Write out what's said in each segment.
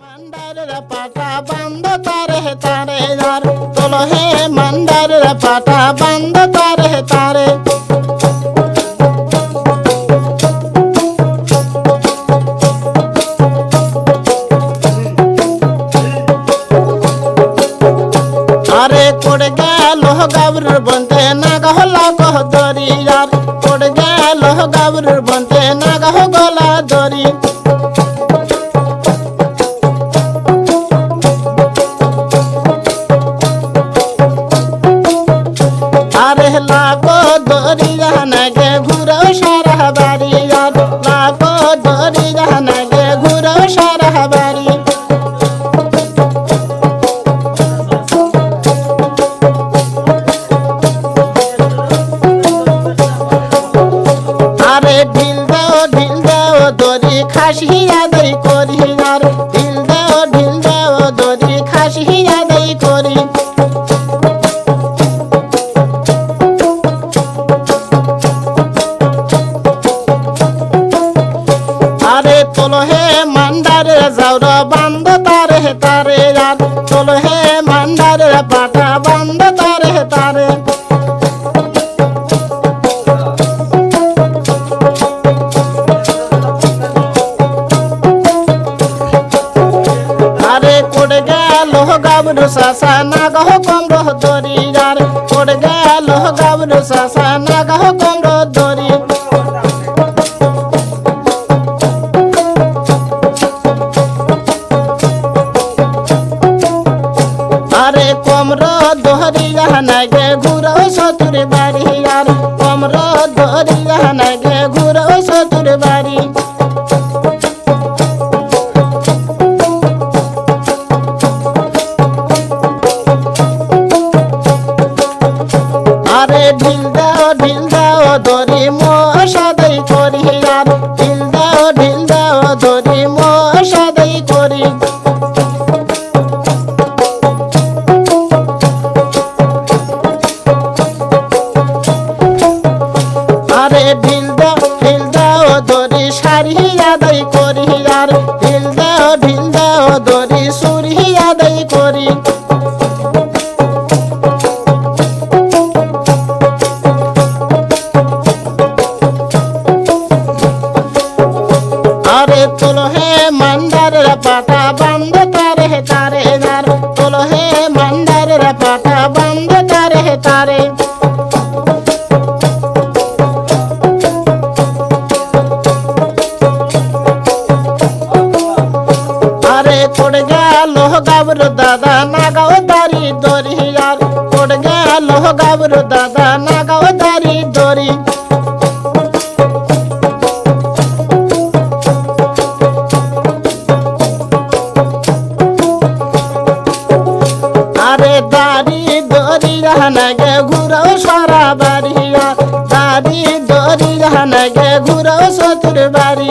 মান্ডারের পাটা বান্ধ তারে তারে ধর। তোলো হে মান্ডারের পাটা বান্ধ তারে তারে। আরে কোড় গেল গাবর বন্ধে না গহলা কহ দরি আর কোড় গেল গাবর বন্ধে না গহ গলা দরি সাসা নাগহ কমর দরি আর পড়ে গেল গাবরু সাসা। নাগহ কমর দরি আরে কমর দহরি নাগে ঘুরো সতুর বাড়ি আর, কমর দহরি নাগে ঢিল দাও ঢিল দাও দরি সারি আদাই করি, আর ঢিল দাও ঢিল দাও দরি সুরি আদাই করি। আরে তোলো হে মান্দারের পাটা বন্ধ তারে তারে নার তোলো তারে তারে পড়ে গেল গাবর দাদা, নাগাও দারি দরি আর পড়ে গেল গাবর দাদা, নাগাও দারি দরি আরে দাড়ি দড়ি রাহানাগে ঘুরো সারা বাড়ি। দাড়ি দড়ি রাহানাগে ঘুরো সতুর বাড়ি।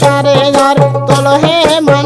তারে আর তোলো মা